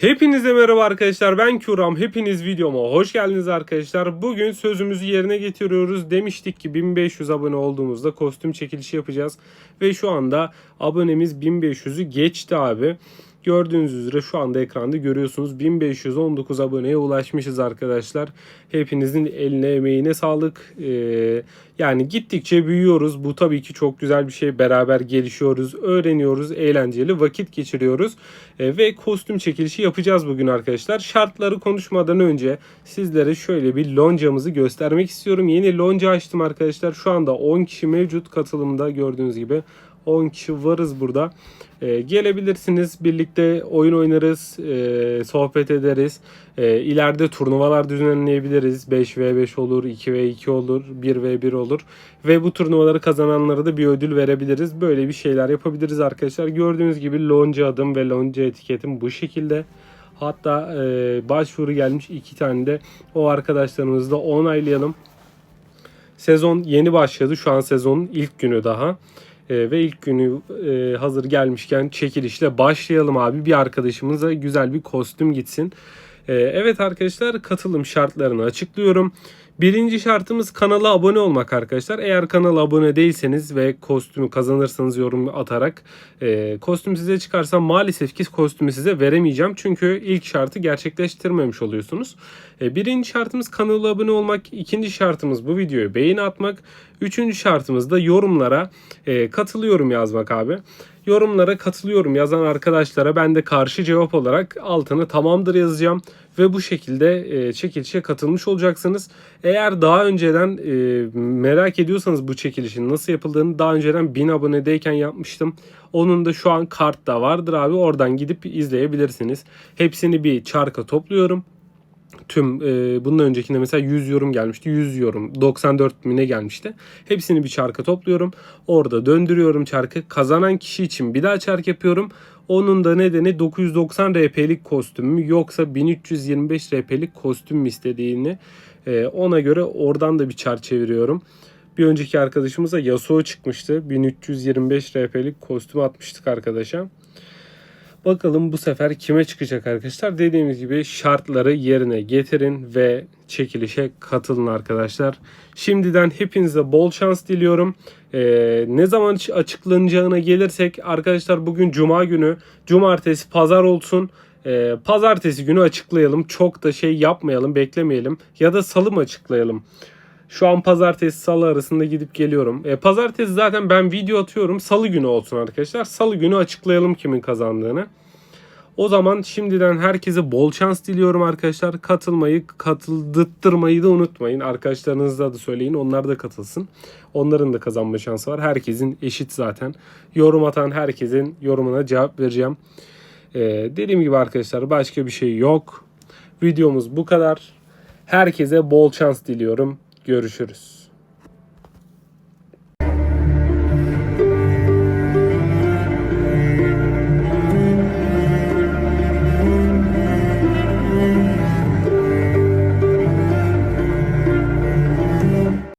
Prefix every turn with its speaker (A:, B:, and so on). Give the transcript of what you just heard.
A: Hepinize merhaba arkadaşlar ben Kuram hepiniz videoma hoş geldiniz arkadaşlar. Bugün sözümüzü yerine getiriyoruz demiştik ki 1500 abone olduğumuzda kostüm çekilişi yapacağız. Ve şu anda abonemiz 1500'ü geçti abi Gördüğünüz üzere şu anda ekranda görüyorsunuz 1519 aboneye ulaşmışız arkadaşlar. Hepinizin eline emeğine sağlık. Ee, yani gittikçe büyüyoruz. Bu tabii ki çok güzel bir şey. Beraber gelişiyoruz, öğreniyoruz, eğlenceli vakit geçiriyoruz. Ee, ve kostüm çekilişi yapacağız bugün arkadaşlar. Şartları konuşmadan önce sizlere şöyle bir loncamızı göstermek istiyorum. Yeni lonca açtım arkadaşlar. Şu anda 10 kişi mevcut katılımda gördüğünüz gibi. 10 kişi varız burada. Ee, gelebilirsiniz. Birlikte oyun oynarız, e, sohbet ederiz. E, ileride turnuvalar düzenleyebiliriz. 5v5 olur, 2v2 olur, 1v1 olur. Ve bu turnuvaları kazananlara da bir ödül verebiliriz. Böyle bir şeyler yapabiliriz arkadaşlar. Gördüğünüz gibi lonca adım ve lonca etiketim bu şekilde. Hatta e, başvuru gelmiş iki tane de o arkadaşlarımızı da onaylayalım. Sezon yeni başladı. Şu an sezonun ilk günü daha. Ee, ve ilk günü e, hazır gelmişken çekilişle başlayalım abi. Bir arkadaşımıza güzel bir kostüm gitsin. Ee, evet arkadaşlar katılım şartlarını açıklıyorum. Birinci şartımız kanala abone olmak arkadaşlar. Eğer kanala abone değilseniz ve kostümü kazanırsanız yorum atarak e, kostüm size çıkarsa maalesef ki kostümü size veremeyeceğim. Çünkü ilk şartı gerçekleştirmemiş oluyorsunuz. E, birinci şartımız kanala abone olmak. İkinci şartımız bu videoyu beğeni atmak. Üçüncü şartımız da yorumlara e, katılıyorum yazmak abi. Yorumlara katılıyorum yazan arkadaşlara ben de karşı cevap olarak altına tamamdır yazacağım. Ve bu şekilde e, çekilişe katılmış olacaksınız. Eğer daha önceden e, merak ediyorsanız bu çekilişin nasıl yapıldığını daha önceden 1000 abonedeyken yapmıştım. Onun da şu an kartta vardır abi oradan gidip izleyebilirsiniz. Hepsini bir çarka topluyorum tüm e, bundan öncekinde mesela 100 yorum gelmişti. 100 yorum 94 mine gelmişti. Hepsini bir çarka topluyorum. Orada döndürüyorum çarkı. Kazanan kişi için bir daha çark yapıyorum. Onun da nedeni 990 RP'lik kostüm mü yoksa 1325 RP'lik kostüm mü istediğini e, ona göre oradan da bir çark çeviriyorum. Bir önceki arkadaşımıza Yasuo çıkmıştı. 1325 RP'lik kostüm atmıştık arkadaşa. Bakalım bu sefer kime çıkacak arkadaşlar. Dediğimiz gibi şartları yerine getirin ve çekilişe katılın arkadaşlar. Şimdiden hepinize bol şans diliyorum. Ee, ne zaman açıklanacağına gelirsek arkadaşlar bugün cuma günü. Cumartesi pazar olsun. Ee, pazartesi günü açıklayalım. Çok da şey yapmayalım, beklemeyelim. Ya da salı mı açıklayalım? Şu an pazartesi salı arasında gidip geliyorum. E, pazartesi zaten ben video atıyorum. Salı günü olsun arkadaşlar. Salı günü açıklayalım kimin kazandığını. O zaman şimdiden herkese bol şans diliyorum arkadaşlar. Katılmayı, katıldırtmayı da unutmayın. Arkadaşlarınızla da söyleyin. Onlar da katılsın. Onların da kazanma şansı var. Herkesin eşit zaten. Yorum atan herkesin yorumuna cevap vereceğim. Ee, dediğim gibi arkadaşlar başka bir şey yok. Videomuz bu kadar. Herkese bol şans diliyorum. Görüşürüz.